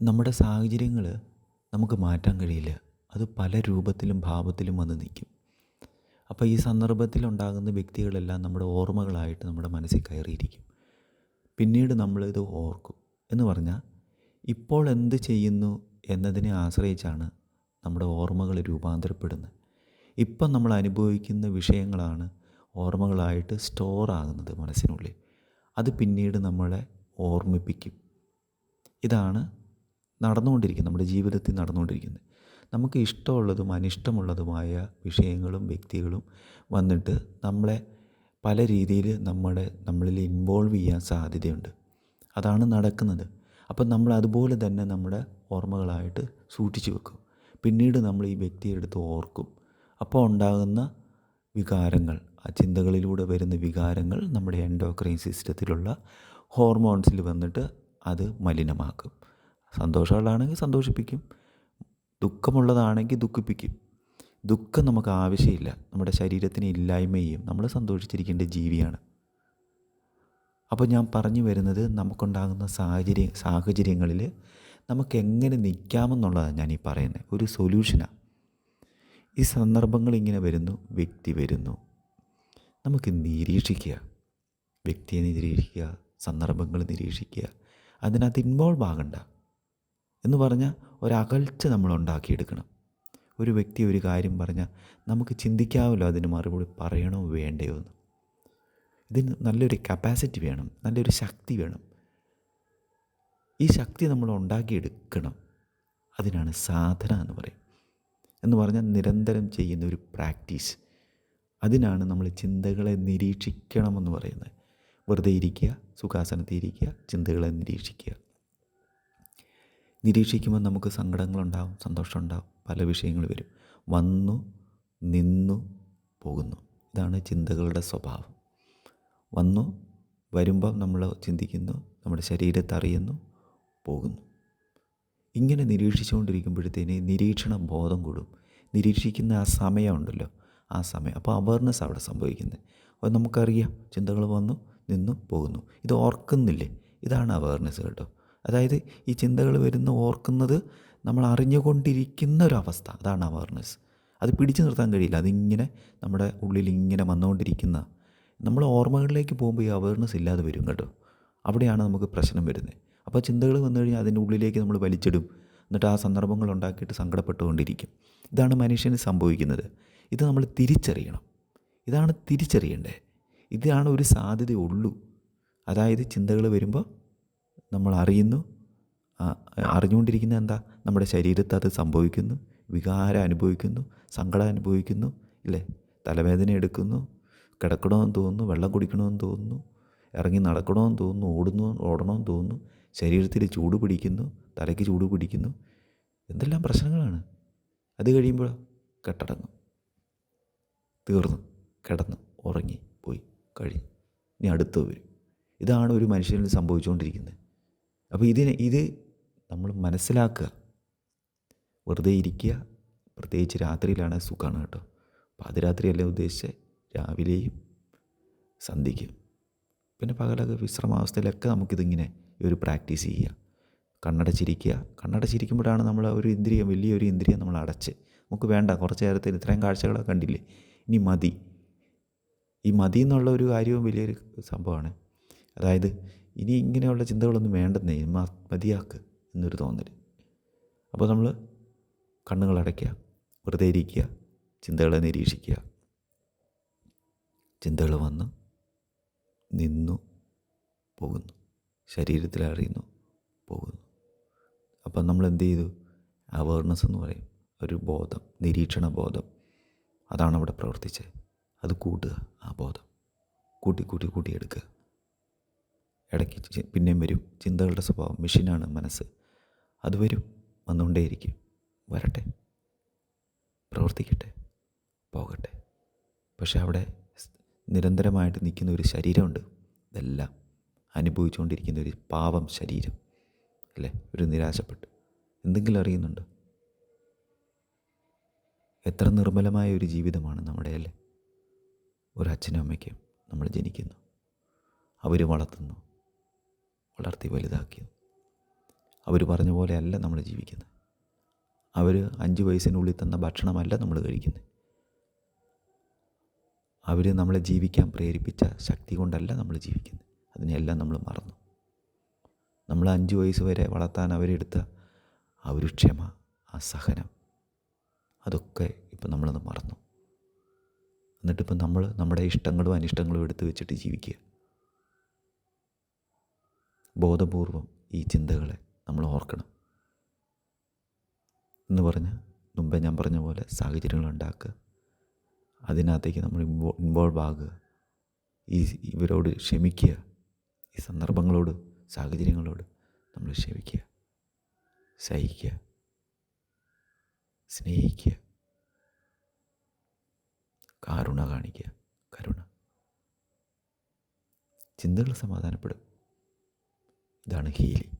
നമ്മുടെ സാഹചര്യങ്ങൾ നമുക്ക് മാറ്റാൻ കഴിയില്ല. അത് പല രൂപത്തിലും ഭാവത്തിലും വന്ന് നിൽക്കും. അപ്പോൾ ഈ സന്ദർഭത്തിലുണ്ടാകുന്ന വ്യക്തികളെല്ലാം നമ്മുടെ ഓർമ്മകളായിട്ട് നമ്മുടെ മനസ്സിൽ കയറിയിരിക്കും. പിന്നീട് നമ്മളിത് ഓർക്കും. എന്ന് പറഞ്ഞാൽ ഇപ്പോൾ എന്ത് ചെയ്യുന്നു എന്നതിനെ ആശ്രയിച്ചാണ് നമ്മുടെ ഓർമ്മകൾ രൂപാന്തരപ്പെടുന്നത്. ഇപ്പം നമ്മൾ അനുഭവിക്കുന്ന വിഷയങ്ങളാണ് ഓർമ്മകളായിട്ട് സ്റ്റോർ ആകുന്നത് മനസ്സിനുള്ളിൽ. അത് പിന്നീട് നമ്മളെ ഓർമ്മിപ്പിക്കും. ഇതാണ് നടന്നുകൊണ്ടിരിക്കുന്നത് നമ്മുടെ ജീവിതത്തിൽ നടന്നുകൊണ്ടിരിക്കുന്നത് നമുക്ക് ഇഷ്ടമുള്ളതും അനിഷ്ടമുള്ളതുമായ വിഷയങ്ങളും വ്യക്തികളും വന്നിട്ട് നമ്മളെ പല രീതിയിൽ നമ്മുടെ നമ്മളിൽ ഇൻവോൾവ് ചെയ്യാൻ സാധ്യതയുണ്ട്. അതാണ് നടക്കുന്നത്. അപ്പം നമ്മൾ അതുപോലെ തന്നെ നമ്മുടെ ഓർമ്മകളായിട്ട് സൂക്ഷിച്ചു വെക്കും. പിന്നീട് നമ്മൾ ഈ വ്യക്തിയെ എടുത്ത് ഓർക്കും. അപ്പോൾ ഉണ്ടാകുന്ന വികാരങ്ങൾ ആ ചിന്തകളിലൂടെ വരുന്ന വികാരങ്ങൾ നമ്മുടെ എൻഡോക്രൈൻ സിസ്റ്റത്തിലുള്ള ഹോർമോൺസിൽ വന്നിട്ട് അത് മലിനമാക്കും. സന്തോഷമുള്ളതാണെങ്കിൽ സന്തോഷിപ്പിക്കും. ദുഃഖമുള്ളതാണെങ്കിൽ ദുഃഖിപ്പിക്കും. ദുഃഖം നമുക്ക് ആവശ്യമില്ല. നമ്മുടെ ശരീരത്തിന് ഇല്ലായ്മ ചെയ്യും നമ്മൾ സന്തോഷിച്ചിരിക്കേണ്ട ജീവിയാണ്. അപ്പോൾ ഞാൻ പറഞ്ഞു വരുന്നത് നമുക്കുണ്ടാകുന്ന സാഹചര്യ സാഹചര്യങ്ങളിൽ നമുക്ക് എങ്ങനെ നിൽക്കാമെന്നുള്ളതാണ് ഞാൻ ഈ പറയുന്നത്. ഒരു സൊല്യൂഷനാണ് ഈ സന്ദർഭങ്ങൾ ഇങ്ങനെ വരുന്നു. വ്യക്തി വരുന്നു. നമുക്ക് നിരീക്ഷിക്കുക. വ്യക്തിയെ നിരീക്ഷിക്കുക. സന്ദർഭങ്ങൾ നിരീക്ഷിക്കുക. അതിനകത്ത് ഇൻവോൾവ് ആകണ്ട. എന്ന് പറഞ്ഞാൽ ഒരകൽച്ച നമ്മൾ ഉണ്ടാക്കിയെടുക്കണം. ഒരു വ്യക്തി ഒരു കാര്യം പറഞ്ഞാൽ നമുക്ക് ചിന്തിക്കാമല്ലോ അതിന് മറുപടി പറയണോ വേണ്ടയോ എന്ന്. ഇതിന് നല്ലൊരു കപ്പാസിറ്റി വേണം നല്ലൊരു ശക്തി വേണം. ഈ ശക്തി നമ്മൾ ഉണ്ടാക്കിയെടുക്കണം. അതിനാണ് സാധന എന്ന് പറയും എന്ന് പറഞ്ഞാൽ നിരന്തരം ചെയ്യുന്ന ഒരു പ്രാക്ടീസ്. അതിനാണ് നമ്മൾ ചിന്തകളെ നിരീക്ഷിക്കണമെന്ന് പറയുന്നത്. വെറുതെ ഇരിക്കുക സുഖാസനത്തിരിക്കുക ചിന്തകളെ നിരീക്ഷിക്കുക. നിരീക്ഷിക്കുമ്പോൾ നമുക്ക് സങ്കടങ്ങളുണ്ടാവും സന്തോഷമുണ്ടാവും. പല വിഷയങ്ങൾ വരും. വന്നു നിന്നു പോകുന്നു. ഇതാണ് ചിന്തകളുടെ സ്വഭാവം. വന്നു വരുമ്പം നമ്മൾ ചിന്തിക്കുന്നു നമ്മുടെ ശരീരത്തെ അറിയുന്നു പോകുന്നു. ഇങ്ങനെ നിരീക്ഷിച്ചുകൊണ്ടിരിക്കുമ്പോഴത്തേന് നിരീക്ഷണ ബോധം കൂടും. നിരീക്ഷിക്കുന്ന ആ സമയമുണ്ടല്ലോ ആ സമയം. അപ്പോൾ അവേർനെസ് അവിടെ സംഭവിക്കുന്നത്. അപ്പോൾ നമുക്കറിയാം ചിന്തകൾ വന്നു നിന്നു പോകുന്നു. ഇത് ഓർക്കുന്നില്ലേ? ഇതാണ് അവേർനെസ് കേട്ടോ. അതായത് ഈ ചിന്തകൾ വരുന്ന ഓർക്കുന്നത് നമ്മൾ അറിഞ്ഞുകൊണ്ടിരിക്കുന്ന ഒരവസ്ഥ അതാണ് അവയർനെസ് അത് പിടിച്ചു നിർത്താൻ കഴിയില്ല. അതിങ്ങനെ നമ്മുടെ ഉള്ളിൽ ഇങ്ങനെ വന്നുകൊണ്ടിരിക്കുന്ന. നമ്മൾ ഓർമ്മകളിലേക്ക് പോകുമ്പോൾ ഈ അവയർനെസ് ഇല്ലാതെ വരും കേട്ടോ. അവിടെയാണ് നമുക്ക് പ്രശ്നം വരുന്നത്. അപ്പോൾ ചിന്തകൾ വന്നു കഴിഞ്ഞാൽ അതിന്റെ ഉള്ളിലേക്ക് നമ്മൾ വലിച്ചിടും. എന്നിട്ട് ആ സന്ദർഭങ്ങൾ ഉണ്ടാക്കിയിട്ട് സങ്കടപ്പെട്ടുകൊണ്ടിരിക്കും. ഇതാണ് മനുഷ്യന് സംഭവിക്കുന്നത്. ഇത് നമ്മൾ തിരിച്ചറിയണം. ഇതാണ് തിരിച്ചറിയേണ്ടത്. ഇതാണ് ഒരു സാധ്യതയുള്ളൂ. അതായത് ചിന്തകൾ വരുമ്പോൾ നമ്മൾ അറിയുന്നു അറിഞ്ഞുകൊണ്ടിരിക്കുന്ന എന്താ? നമ്മുടെ ശരീരത്ത് അത് സംഭവിക്കുന്നു. വികാരം അനുഭവിക്കുന്നു. സങ്കടം അനുഭവിക്കുന്നു. ഇല്ലേ? തലവേദന എടുക്കുന്നു. കിടക്കണമെന്ന് തോന്നുന്നു. വെള്ളം കുടിക്കണമെന്ന് തോന്നുന്നു. ഇറങ്ങി നടക്കണമെന്ന് തോന്നുന്നു. ഓടുന്നു ഓടണമെന്ന് തോന്നുന്നു. ശരീരത്തിൽ ചൂട് പിടിക്കുന്നു. തലയ്ക്ക് ചൂട് പിടിക്കുന്നു. എന്തെല്ലാം പ്രശ്നങ്ങളാണ്? അത് കഴിയുമ്പോൾ കെട്ടടങ്ങും. തീർന്നു. കിടന്നു. ഉറങ്ങി. പോയി. കഴിഞ്ഞു. ഇനി അടുത്ത് വരും. ഇതാണ് ഒരു മനുഷ്യനിൽ സംഭവിച്ചുകൊണ്ടിരിക്കുന്നത്. അപ്പോൾ ഇതിന് ഇത് നമ്മൾ മനസ്സിലാക്കുക. വെറുതെ ഇരിക്കുക. പ്രത്യേകിച്ച് രാത്രിയിലാണ് സുഖമാണ് കേട്ടോ. പാതിരാത്രിയല്ല ഉദ്ദേശിച്ച്? രാവിലെയും സന്ധ്യയ്ക്കും. പിന്നെ പകലൊക്കെ വിശ്രമാവസ്ഥയിലൊക്കെ നമുക്കിതിങ്ങനെ ഈ ഒരു പ്രാക്ടീസ് ചെയ്യുക. കണ്ണടച്ചിരിക്കുക. കണ്ണടച്ചിരിക്കുമ്പോഴാണ് നമ്മൾ ഒരു ഇന്ദ്രിയം വലിയൊരു ഇന്ദ്രിയം നമ്മൾ അടച്ച്. നമുക്ക് വേണ്ട കുറച്ച് നേരത്തിൽ ഇത്രയും കാഴ്ചകളൊക്കെ കണ്ടില്ലേ? ഇനി മതി. ഈ മതി എന്നുള്ള ഒരു കാര്യവും വലിയൊരു സംഭവമാണ്. അതായത് ഇനി ഇങ്ങനെയുള്ള ചിന്തകളൊന്നും വേണ്ടെന്നേ മതിയാക്ക് എന്നൊരു തോന്നൽ അപ്പോൾ നമ്മൾ കണ്ണുകൾ അടയ്ക്കുക വെറുതെ ഇരിക്കുക ചിന്തകളെ നിരീക്ഷിക്കുക. ചിന്തകൾ വന്ന് നിന്നു പോകുന്നു. ശരീരത്തിൽ അറിയുന്നു പോകുന്നു. അപ്പം നമ്മൾ എന്ത് ചെയ്തു? അവയർനെസ് എന്ന് പറയും. ഒരു ബോധം നിരീക്ഷണ ബോധം. അതാണ് അവിടെ പ്രവർത്തിച്ചത്. അത് കൂട്ടുക ആ ബോധം. കൂട്ടി കൂട്ടി കൂട്ടി എടുക്കുക. ഇടയ്ക്ക് പിന്നെയും വരും. ചിന്തകളുടെ സ്വഭാവം മെഷീനാണ് മനസ്സ്. അത് വരും വന്നുകൊണ്ടേയിരിക്കും. വരട്ടെ. പ്രവർത്തിക്കട്ടെ. പോകട്ടെ. പക്ഷെ അവിടെ നിരന്തരമായിട്ട് നിൽക്കുന്ന ഒരു ശരീരമുണ്ട്. ഇതെല്ലാം അനുഭവിച്ചുകൊണ്ടിരിക്കുന്ന ഒരു പാവം ശരീരം. അല്ലേ? ഒരു നിരാശപ്പെട്ട്. എന്തെങ്കിലും അറിയുന്നുണ്ടോ? എത്ര നിർമ്മലമായ ഒരു ജീവിതമാണ് നമ്മുടെ അല്ലേ? ഒരു അച്ഛനും അമ്മയ്ക്കും നമ്മൾ ജനിക്കുന്നു. അവർ വളർത്തുന്നു. വളർത്തി വലുതാക്കിയത്. അവർ പറഞ്ഞ പോലെയല്ല നമ്മൾ ജീവിക്കുന്നത്. അവർ അഞ്ച് വയസ്സിനുള്ളിൽ തന്ന ഭക്ഷണമല്ല നമ്മൾ കഴിക്കുന്നത്. അവർ നമ്മളെ ജീവിക്കാൻ പ്രേരിപ്പിച്ച ശക്തി കൊണ്ടല്ല നമ്മൾ ജീവിക്കുന്നത്. അതിനെല്ലാം നമ്മൾ മറന്നു. നമ്മൾ അഞ്ച് വയസ്സ് വരെ വളർത്താൻ അവരെടുത്ത ആ ഒരു ക്ഷമ ആ സഹനം അതൊക്കെ ഇപ്പം നമ്മളത് മറന്നു. എന്നിട്ടിപ്പം നമ്മൾ നമ്മുടെ ഇഷ്ടങ്ങളും അനിഷ്ടങ്ങളും എടുത്തു വെച്ചിട്ട് ജീവിക്കുക. ബോധപൂർവം ഈ ചിന്തകളെ നമ്മൾ ഓർക്കണം. എന്ന് പറഞ്ഞ് മുമ്പേ ഞാൻ പറഞ്ഞ പോലെ സാഹചര്യങ്ങൾ ഉണ്ടാക്കുക. അതിനകത്തേക്ക് നമ്മൾ ഇൻവോ ഇൻവോൾവ് ആകുക. ഈ ഇവരോട് ക്ഷമിക്കുക. ഈ സന്ദർഭങ്ങളോട് സാഹചര്യങ്ങളോട് നമ്മൾ ക്ഷമിക്കുക. സഹിക്കുക. സ്നേഹിക്കുക. കാരുണ കാണിക്കുക. കരുണ. ചിന്തകൾ സമാധാനപ്പെടും ධනකීලි.